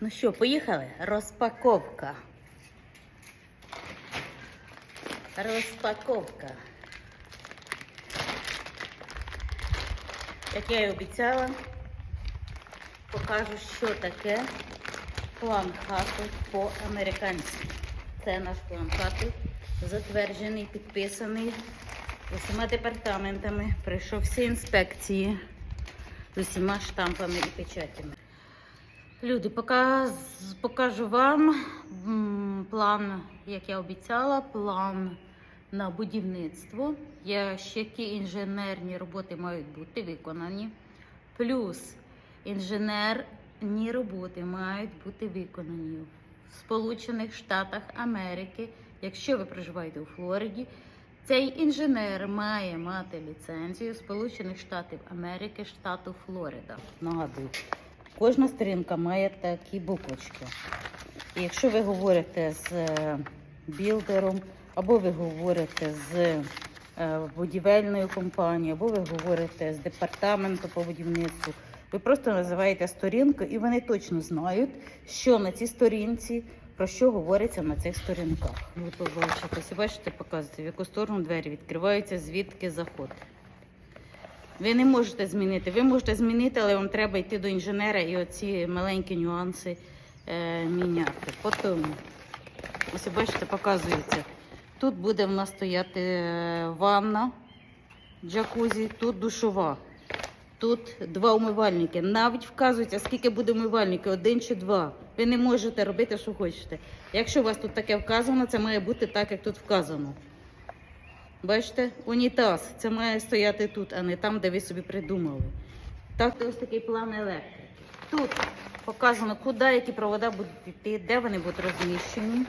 Ну що, поїхали? Розпаковка. Розпаковка. Як я і обіцяла, покажу, що таке план хати по-американськи. Це наш план хати, затверджений, підписаний з усіма департаментами, пройшов всі інспекції з усіма штампами і печатями. Люди, покажу вам план, як я обіцяла, план на будівництво. Є ще які інженерні роботи мають бути виконані. Плюс інженерні роботи мають бути виконані в Сполучених Штатах Америки. Якщо ви проживаєте у Флориді, цей інженер має мати ліцензію Сполучених Штатів Америки, штату Флорида. Нагадую, кожна сторінка має такі буквочки. І якщо ви говорите з е, білдером, або ви говорите з е, будівельною компанією, або ви говорите з департаменту по будівництву, ви просто називаєте сторінку, і вони точно знають, що на цій сторінці, про що говориться на цих сторінках. Ви побачите, бачите, показуєте, в яку сторону двері відкриваються, звідки заход. Ви не можете змінити. Ви можете змінити, але вам треба йти до інженера і оці маленькі нюанси е, міняти. Потім, ось бачите, показується. Тут буде в нас стояти е, ванна, джакузі, тут душова. Тут два умивальники. Навіть вказується, скільки буде умивальників, один чи два. Ви не можете робити, що хочете. Якщо у вас тут таке вказано, це має бути так, як тут вказано. Бачите, унітаз. Це має стояти тут, а не там, де ви собі придумали. Так, ось такий план електрики. Тут показано, куди які провода будуть йти, де вони будуть розміщені.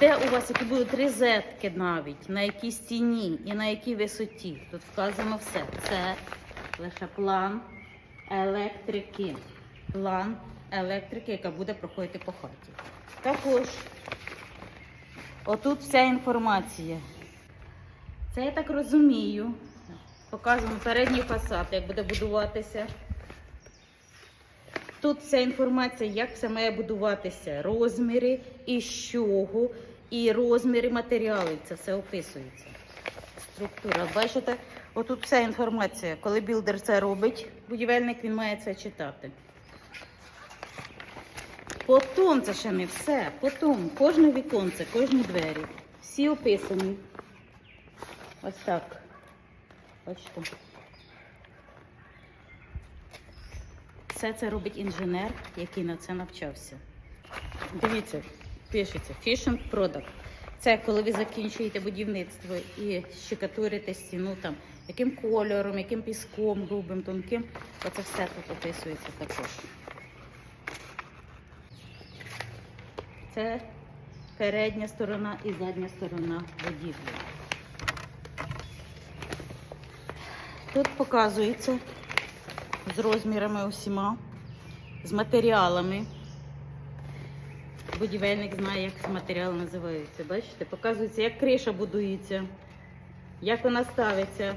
Де у вас які будуть розетки навіть, на якій стіні і на якій висоті. Тут вказано все. Це лише план електрики. План електрики, яка буде проходити по хаті. Також отут вся інформація. Це я так розумію. Показуємо передній фасад, як буде будуватися. Тут вся інформація, як все має будуватися, розміри, і з чого, і розміри матеріалів. Це все описується. Структура. Бачите, отут вся інформація. Коли білдер це робить, будівельник він має це читати. Потім це ще не все. Потім кожне віконце, кожні двері. Всі описані. Ось так. Бачите. Все це робить інженер, який на це навчався. Дивіться, пишеться Fishing Product. Це коли ви закінчуєте будівництво і щекатурите стіну там, яким кольором, яким піском, грубим, тонким. Оце все тут описується також. Це передня сторона і задня сторона будівлі. Тут показується з розмірами усіма, з матеріалами. Будівельник знає, як матеріали називаються. Бачите, показується, як криша будується, як вона ставиться.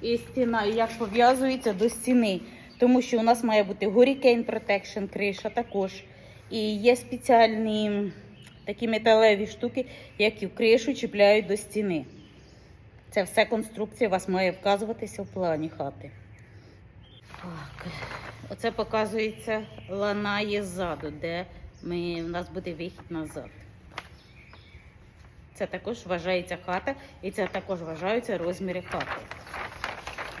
І стіна, і як пов'язується до стіни. Тому що у нас має бути Hurricane Protection, криша також. І є спеціальні такі металеві штуки, які в кришу чіпляють до стіни. Це все конструкція вас має вказуватися в плані хати. Так, оце показується лана є ззаду, де ми, у нас буде вихід назад. Це також вважається хата, і це також вважаються розміри хати.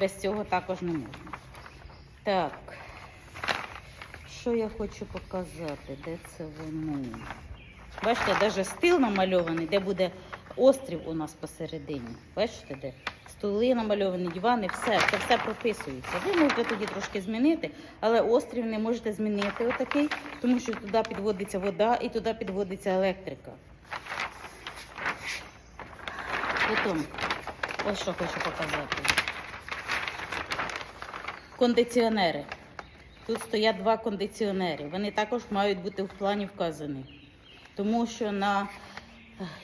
Без цього також не можна. Так, що я хочу показати? Де це воно? Бачите, навіть стил намальований, де буде острів у нас посередині. Бачите, де? Столи намальовані, дивани, все, це все прописується. Ви можете тоді трошки змінити, але острів не можете змінити отакий, тому що туди підводиться вода і туди підводиться електрика. Потім, ось що хочу показати. Кондиціонери. Тут стоять два кондиціонери. Вони також мають бути в плані вказані. Тому що на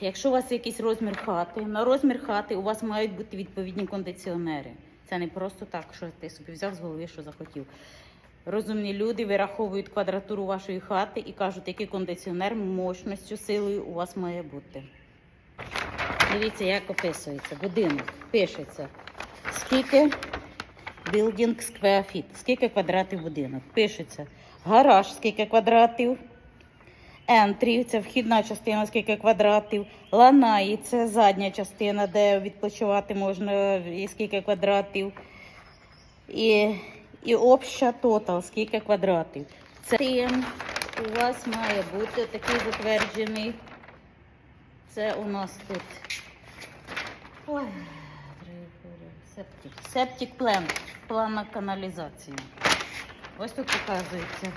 Якщо у вас якийсь розмір хати, на розмір хати у вас мають бути відповідні кондиціонери. Це не просто так, що ти собі взяв з голови, що захотів. розумні люди вираховують квадратуру вашої хати і кажуть, який кондиціонер мощністю, силою у вас має бути. Дивіться, як описується будинок. Пишеться, скільки building square feet, скільки квадратів будинок. Пишеться гараж, скільки квадратів. Entry – це вхідна частина, скільки квадратів. Ланаї – це задня частина, де відпочивати можна і скільки квадратів. І, і обща тотал, скільки квадратів. Це у вас має бути такий затверджений. Це у нас тут. Ой, септик. Септик план. План на каналізацію. Ось тут показується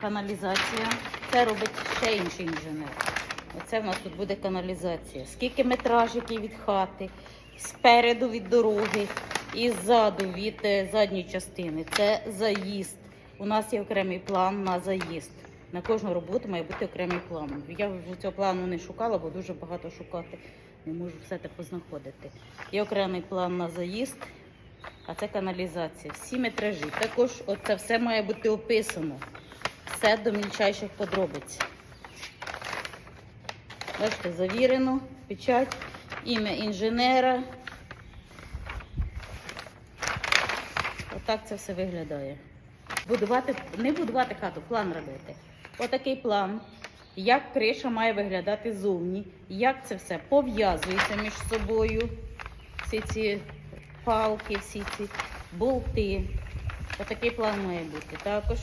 каналізація. Це робить ще інший інженер. Оце в нас тут буде каналізація. Скільки метражиків від хати, спереду від дороги і ззаду від е, задньої частини. Це заїзд. У нас є окремий план на заїзд. На кожну роботу має бути окремий план. Я вже цього плану не шукала, бо дуже багато шукати. Не можу все те познаходити. Є окремий план на заїзд, а це каналізація. Всі метражі. Також це все має бути описано. Все до мільчайших подробиць. Бачите, завірено, печать, ім'я інженера. Отак це все виглядає. Будувати, не будувати хату, план робити. Отакий план, як криша має виглядати ззовні, як це все пов'язується між собою. Всі ці палки, всі ці болти. Отакий план має бути. Також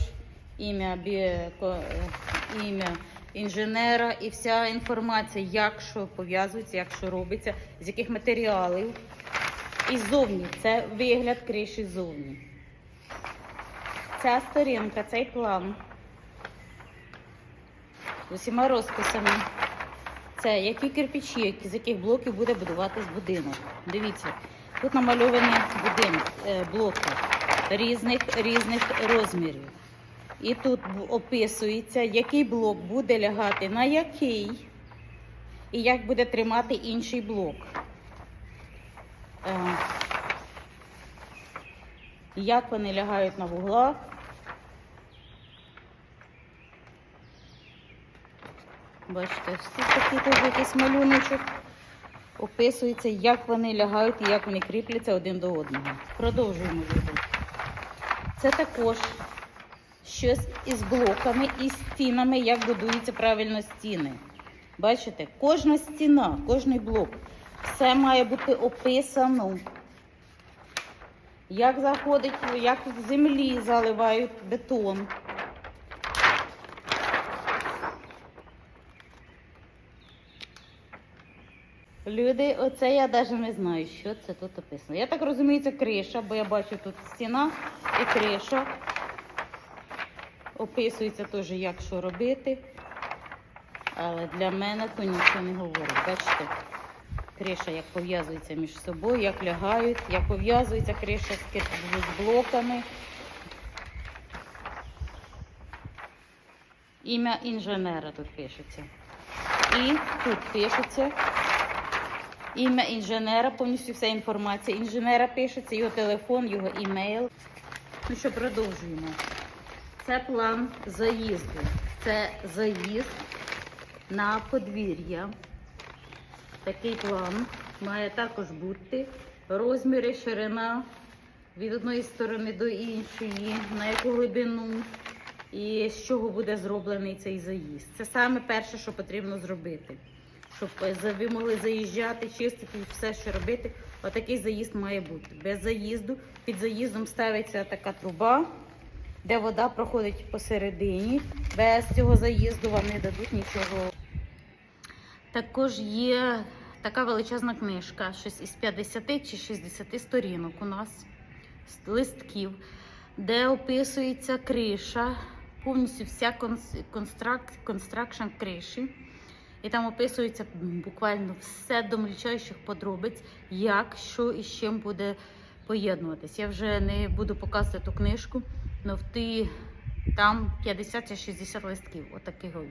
ім'я е, ім'я інженера і вся інформація, як що пов'язується, як що робиться, з яких матеріалів. І ззовні це вигляд криші ззовні. Ця сторінка, цей план з усіма розписами. Це які кирпичі, з яких блоків буде будуватись будинок. Дивіться, тут намальовані будинок, е, блоки різних, різних розмірів. І тут описується, який блок буде лягати на який, і як буде тримати інший блок. Е, Як вони лягають на вуглах. Бачите, тут такий теж якийсь малюночок. Описується, як вони лягають і як вони кріпляться один до одного. Продовжуємо відео. Це також щось із блоками і стінами, як будуються правильно стіни. Бачите, кожна стіна, кожний блок, все має бути описано. Як заходить, як в землі заливають бетон. Люди, оце я навіть не знаю, що це тут описано. Я так розумію, це криша, бо я бачу тут стіна і криша. Описується теж, як що робити. Але для мене то нічого не говорить. Бачите, криша як пов'язується між собою, як лягають, як пов'язується криша з блоками. Ім'я інженера тут пишеться. І тут пишеться ім'я інженера, повністю вся інформація інженера пишеться, його телефон, його імейл. Ну що, продовжуємо. Це план заїзду. Це заїзд на подвір'я. Такий план має також бути розміри, ширина від одної сторони до іншої, на яку глибину і з чого буде зроблений цей заїзд. Це саме перше, що потрібно зробити. Щоб е, ви могли заїжджати, чистити і все, що робити. Отакий заїзд має бути. Без заїзду. Під заїздом ставиться така труба, де вода проходить посередині. Без цього заїзду вам не дадуть нічого. Також є така величезна книжка, щось із 50 чи 60 сторінок у нас, листків, де описується криша, повністю вся констракшн криші. І там описується буквально все до мельчайших подробиць, як, що і з чим буде поєднуватись. Я вже не буду показувати ту книжку, але в ті там 50 чи 60 листків. Отаких. от.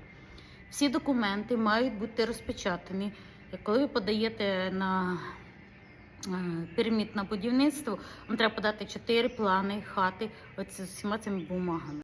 Всі документи мають бути розпечатані. Коли ви подаєте на е, на будівництво, вам треба подати чотири плани хати оці, з всіма цими бумагами.